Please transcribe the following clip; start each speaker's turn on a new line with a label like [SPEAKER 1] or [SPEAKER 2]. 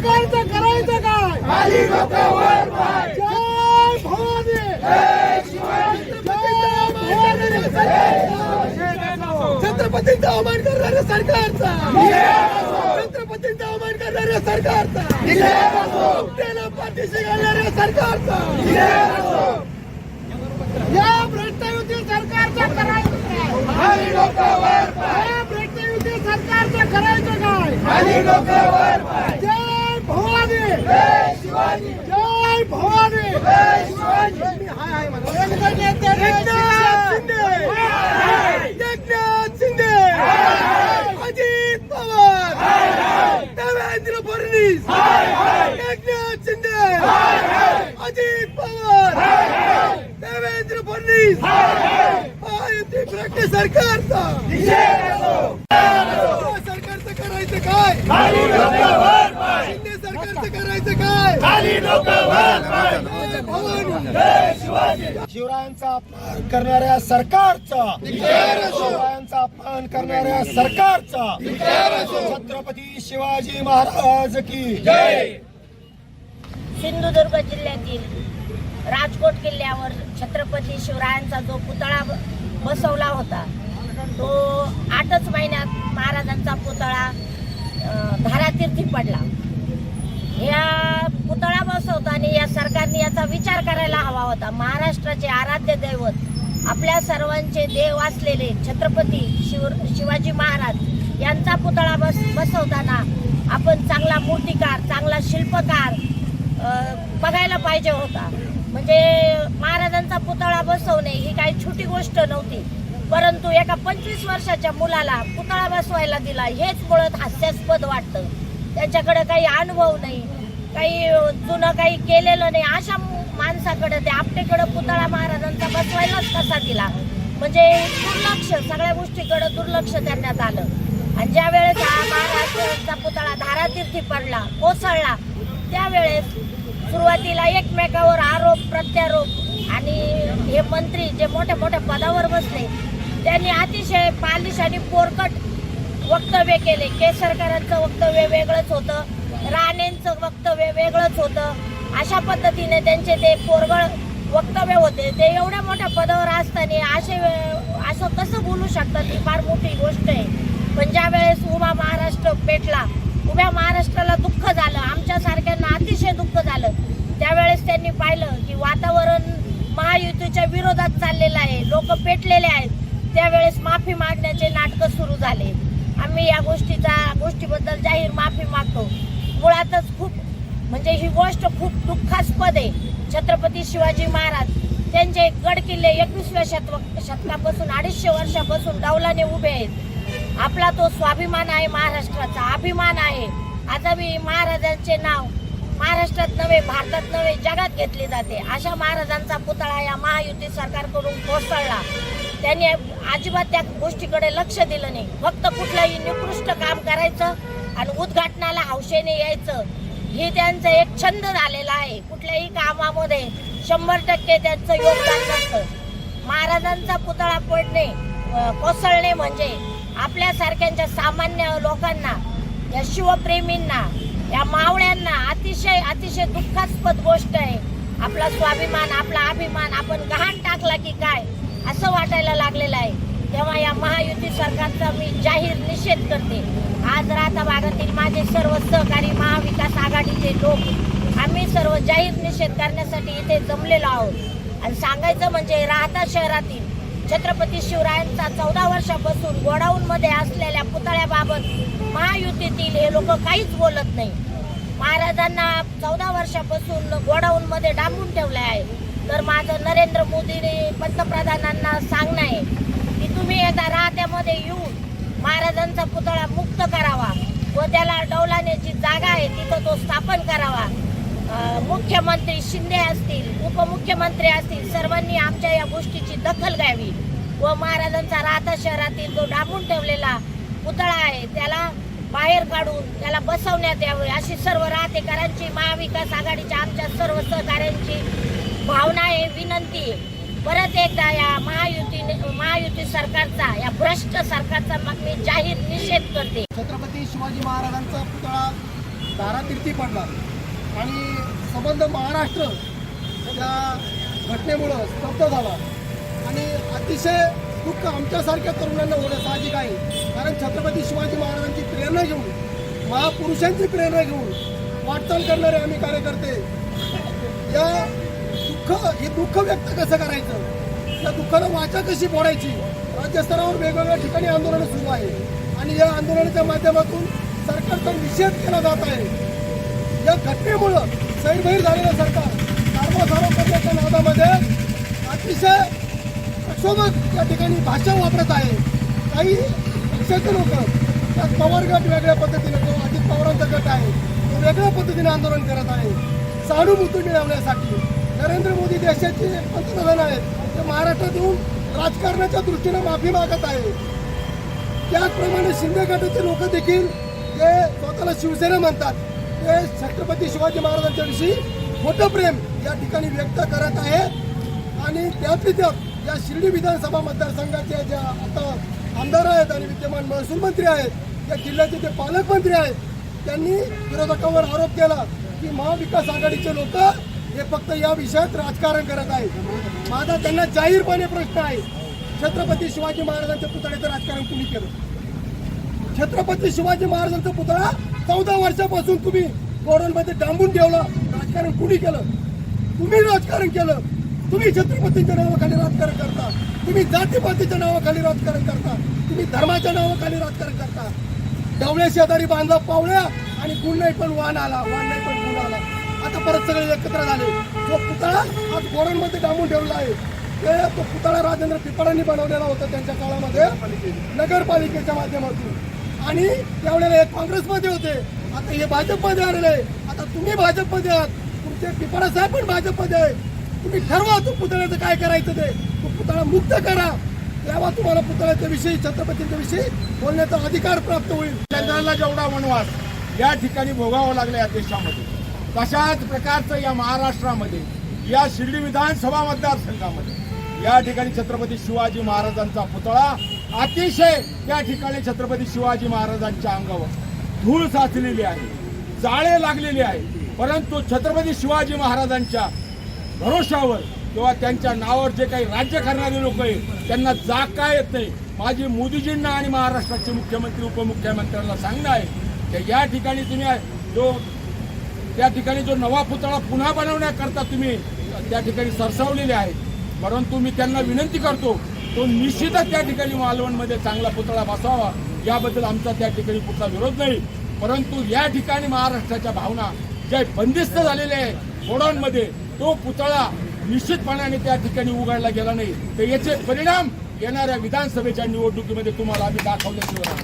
[SPEAKER 1] सरकारचं करायचं काय? जय भवानी जय भवानी. छत्रपतींचा अवमान करणाऱ्या सरकारचा. छत्रपतींचा अवमान करणाऱ्या सरकारचा. त्याला पाठीशी घालणाऱ्या सरकारचा. या भ्रष्ट युती सरकारचं करायचं काय? या सरकारचं करायचं काय
[SPEAKER 2] खाली डोकं वर पाय
[SPEAKER 1] जय भवानी
[SPEAKER 2] जय शिवाजी
[SPEAKER 1] जय भवानी
[SPEAKER 2] जय शिवाजी
[SPEAKER 1] हाय हाय म्हणा. एकनाथ शिंदे अजित पवार देवेंद्र फडणवीस एकनाथ शिंदे अजित पवार देवेंद्र फडणवीस महायुती सरकारचा सरकारचं करायचं काय
[SPEAKER 2] खाली डोकं वर पाय
[SPEAKER 1] शिंदे सरकारचं करायचं काय
[SPEAKER 2] खाली डोकं वर पाय
[SPEAKER 1] जय भवानी
[SPEAKER 2] जय शिवाजी
[SPEAKER 1] शिवरायांचा अपमान करणाऱ्या सरकारचा. शिवरायांचा अपमान करणाऱ्या सरकारचा. छत्रपती शिवाजी महाराज की
[SPEAKER 2] जय.
[SPEAKER 3] सिंधुदुर्ग जिल्ह्यातील राजकोट किल्ल्यावर छत्रपती शिवरायांचा जो पुतळा बसवला होता तो आठच महिन्यात महाराजांचा पुतळा धारातीर्थी पडला या पुतळा बसवताना या सरकारने याचा विचार करायला हवा होता. महाराष्ट्राचे आराध्य दैवत आपल्या सर्वांचे देव असलेले छत्रपती शिव शिवाजी महाराज यांचा पुतळा बस बसवताना आपण चांगला मूर्तिकार चांगला शिल्पकार बघायला पाहिजे होता. म्हणजे महाराजांचा पुतळा बसवणे ही काही छोटी गोष्ट नव्हती. परंतु एका पंचवीस वर्षाच्या मुलाला पुतळा बसवायला दिला हेच मुळात हास्यास्पद वाटतं. त्याच्याकडे काही अनुभव नाही. जुनं काही केलेलं नाही. अशा माणसाकडे ते आपटेकडे पुतळा महाराजांचा बसवायलाच कसा दिला? म्हणजे दुर्लक्ष सगळ्या गोष्टीकडे दुर्लक्ष करण्यात आलं. आणि ज्या वेळेस हा महाराजांचा पुतळा धारातीर्थी पडला कोसळला त्यावेळेस सुरुवातीला एकमेकावर आरोप प्रत्यारोप आणि हे मंत्री जे मोठ्या मोठ्या पदावर बसले त्यांनी अतिशय पालिश आणि पोरकट वक्तव्य केले. केसरकरांचं वक्तव्य वेगळंच होतं. राणेंचं वक्तव्य वेगळंच होतं. अशा पद्धतीने त्यांचे ते पोरगळ वक्तव्य होते. ते एवढ्या मोठ्या पदावर असताना असे असं कसं बोलू शकतात ही फार मोठी गोष्ट आहे. पण ज्या वेळेस उभा महाराष्ट्र पेटला उभ्या महाराष्ट्राला दुःख झालं आमच्यासारख्यांना अतिशय दुःख झालं त्यावेळेस त्यांनी पाहिलं की वातावरण महायुतीच्या विरोधात चाललेलं आहे. लोक पेटलेले आहेत. त्यावेळेस माफी मागण्याचे नाटकं सुरू झाले. आम्ही या गोष्टीचा गोष्टीबद्दल जाहीर माफी मागतो. मुळातच खूप म्हणजे ही गोष्ट खूप दुःखास्पद आहे. छत्रपती शिवाजी महाराज त्यांचे गड किल्ले एकवीसव्या शतक शतकापासून अडीचशे वर्षापासून डौलाने उभे आहेत. आपला तो स्वाभिमान आहे महाराष्ट्राचा अभिमान आहे. आता मी महाराजांचे नाव महाराष्ट्रात नव्हे भारतात नव्हे जगात घेतले जाते. अशा महाराजांचा पुतळा या महायुती सरकारकडून कोसळला. त्यांनी अजिबात त्या गोष्टीकडे लक्ष दिलं नाही. फक्त कुठलंही निकृष्ट काम करायचं आणि उद्घाटनाला हौशेने यायचं. हे त्यांचं एक छंद झालेला आहे. कुठल्याही कामामध्ये शंभर टक्के त्यांचं योगदान असतं महाराजांचा पुतळा पडणे कोसळणे म्हणजे आपल्यासारख्यांच्या सामान्य लोकांना या शिवप्रेमींना या मावळ्यांना अतिशय अतिशय दुःखास्पद गोष्ट आहे. आपला स्वाभिमान आपला अभिमान आपण गहाण टाकला की काय असं वाटायला लागलेलं आहे. तेव्हा या महायुती सरकारचा मी जाहीर निषेध करते. आज राहता भागातील माझे सर्व सहकारी महाविकास आघाडीचे लोक आम्ही सर्व जाहीर निषेध करण्यासाठी इथे जमलेलो आहोत. आणि सांगायचं म्हणजे राहता शहरातील छत्रपती शिवरायांचा चौदा वर्षापासून गोडाऊन मध्ये असलेल्या पुतळ्याबाबत महायुतीतील हे लोक काहीच बोलत नाही. महाराजांना चौदा वर्षापासून गोडाऊन मध्ये डांबून ठेवले आहे. तर माझं नरेंद्र मोदीने पंतप्रधानांना सांगणं आहे तुम्ही एकदा राहत्यामध्ये येऊन महाराजांचा पुतळा मुक्त करावा व त्याला डौलाने जी जागा आहे तिथं तो स्थापन करावा. मुख्यमंत्री शिंदे असतील उपमुख्यमंत्री असतील सर्वांनी आमच्या या गोष्टीची दखल घ्यावी व महाराजांचा राहता शहरातील जो डांबून ठेवलेला पुतळा आहे त्याला बाहेर काढून त्याला बसवण्यात यावे अशी सर्व राहतेकरांची महाविकास आघाडीच्या आमच्या सर्व सहकाऱ्यांची भावना आहे विनंती आहे. परत एकदा या महा महायुती सरकारचा या भ्रष्ट सरकारचा मग मी जाहीर निषेध करते.
[SPEAKER 1] छत्रपती शिवाजी महाराजांचा पुतळा
[SPEAKER 4] धारातीर्थी पडला. आणि संबंध महाराष्ट्र या घटनेमुळं स्तब्ध झाला. आणि अतिशय दुःख आमच्यासारख्या तरुणांना होणं साहजिक आहे. कारण छत्रपती शिवाजी महाराजांची प्रेरणा घेऊन महापुरुषांची प्रेरणा घेऊन वाटचाल करणारे आम्ही कार्यकर्ते. या दुःख हे दुःख व्यक्त कसं करायचं? या दुःखाला वाचा कशी फोडायची? राज्यस्तरावर वेगवेगळ्या ठिकाणी आंदोलनं सुरू आहे. आणि या आंदोलनाच्या माध्यमातून सरकारचा निषेध केला जात आहे. या घटनेमुळं सैरभैर झालेलं सरकार सार्वसार्व करण्याच्या नादामध्ये अतिशय प्रक्षोभक या ठिकाणी भाषा वापरत आहे. काही पक्षाचे लोक त्यात पवार गट वेगळ्या पद्धतीने तो अजित पवारांचा गट आहे तो वेगळ्या पद्धतीने आंदोलन करत आहे. सहानुभूती मिळवण्यासाठी नरेंद्र मोदी देशाचे पंतप्रधान आहेत. महाराष्ट्रात येऊन राजकारणाच्या दृष्टीने माफी मागत आहे. त्याचप्रमाणे शिंदे गटाचे लोक देखील ते स्वतःला शिवसेना म्हणतात. ते छत्रपती शिवाजी महाराजांच्या विषयी मोठं प्रेम या ठिकाणी व्यक्त करत आहेत. आणि त्यातली त्यात या शिर्डी विधानसभा मतदारसंघाच्या ज्या आता आमदार आहेत आणि विद्यमान महसूल मंत्री आहेत या जिल्ह्याचे जे पालकमंत्री आहेत त्यांनी विरोधकांवर आरोप केला की महाविकास आघाडीचे लोक हे फक्त या विषयात राजकारण करत आहेत. माझा त्यांना जाहीरपणे प्रश्न आहे. छत्रपती शिवाजी महाराजांच्या पुतळ्याचं राजकारण कुणी केलं? छत्रपती शिवाजी महाराजांचा पुतळा चौदा वर्षापासून तुम्ही गोडांमध्ये डांबून ठेवला. राजकारण कुणी केलं? तुम्ही राजकारण केलं. तुम्ही छत्रपतींच्या नावाखाली राजकारण करता. तुम्ही जातीपातीच्या नावाखाली राजकारण करता. तुम्ही धर्माच्या नावाखाली राजकारण करता. डवळ्या शेजारी बांधला पावळ्या आणि गुण नाही पण वाण आला. वाण नाही पण गुण आला. आता परत सगळे एकत्र झाले. जो पुतळा आज गोडांमध्ये डांबून ठेवला आहे. ते तो पुतळा राजेंद्र पिपळांनी बनवलेला होता त्यांच्या काळामध्ये नगरपालिकेच्या माध्यमातून. आणि त्यावेळेला एक काँग्रेसमध्ये होते. आता हे भाजपमध्ये आलेले आता तुम्ही भाजपमध्ये आहात. तुमचे पिपाडा साहेब पण भाजपमध्ये आहे. तुम्ही ठरवा तो पुतळ्याचं काय करायचं ते. तो पुतळा मुक्त करा. तेव्हा तुम्हाला पुतळ्याच्या विषयी छत्रपतींच्या विषयी बोलण्याचा अधिकार प्राप्त होईल.
[SPEAKER 5] केंद्राला जेवढा वनवास या ठिकाणी भोगावा लागला या देशामध्ये. तशाच प्रकारचं या महाराष्ट्रामध्ये या शिर्डी विधानसभा मतदारसंघामध्ये या ठिकाणी छत्रपती शिवाजी महाराजांचा पुतळा अतिशय त्या ठिकाणी छत्रपती शिवाजी महाराजांच्या अंगावर धूळ साचलेली आहे जाळे लागलेले आहे. परंतु छत्रपती शिवाजी महाराजांच्या भरोशावर किंवा त्यांच्या नावावर जे काही राज्य करणारे लोक आहेत त्यांना जाग येत नाही? माझी मोदीजींना आणि महाराष्ट्राचे मुख्यमंत्री उपमुख्यमंत्र्यांना सांगणं आहे की या ठिकाणी तुम्ही जो त्या ठिकाणी जो नवा पुतळा पुन्हा बनवण्याकरता तुम्ही त्या ठिकाणी सरसावलेले आहेत. परंतु मी त्यांना विनंती करतो तो निश्चितच त्या ठिकाणी मालवणमध्ये चांगला पुतळा बसावा याबद्दल आमचा त्या ठिकाणी कुठला विरोध नाही. परंतु या ठिकाणी महाराष्ट्राच्या भावना ज्या बंदिस्त झालेल्या आहेत घोडांमध्ये तो पुतळा निश्चितपणाने त्या ठिकाणी उघडला गेला नाही. तर याचे परिणाम येणाऱ्या विधानसभेच्या निवडणुकीमध्ये तुम्हाला आम्ही दाखवल्याशिवाय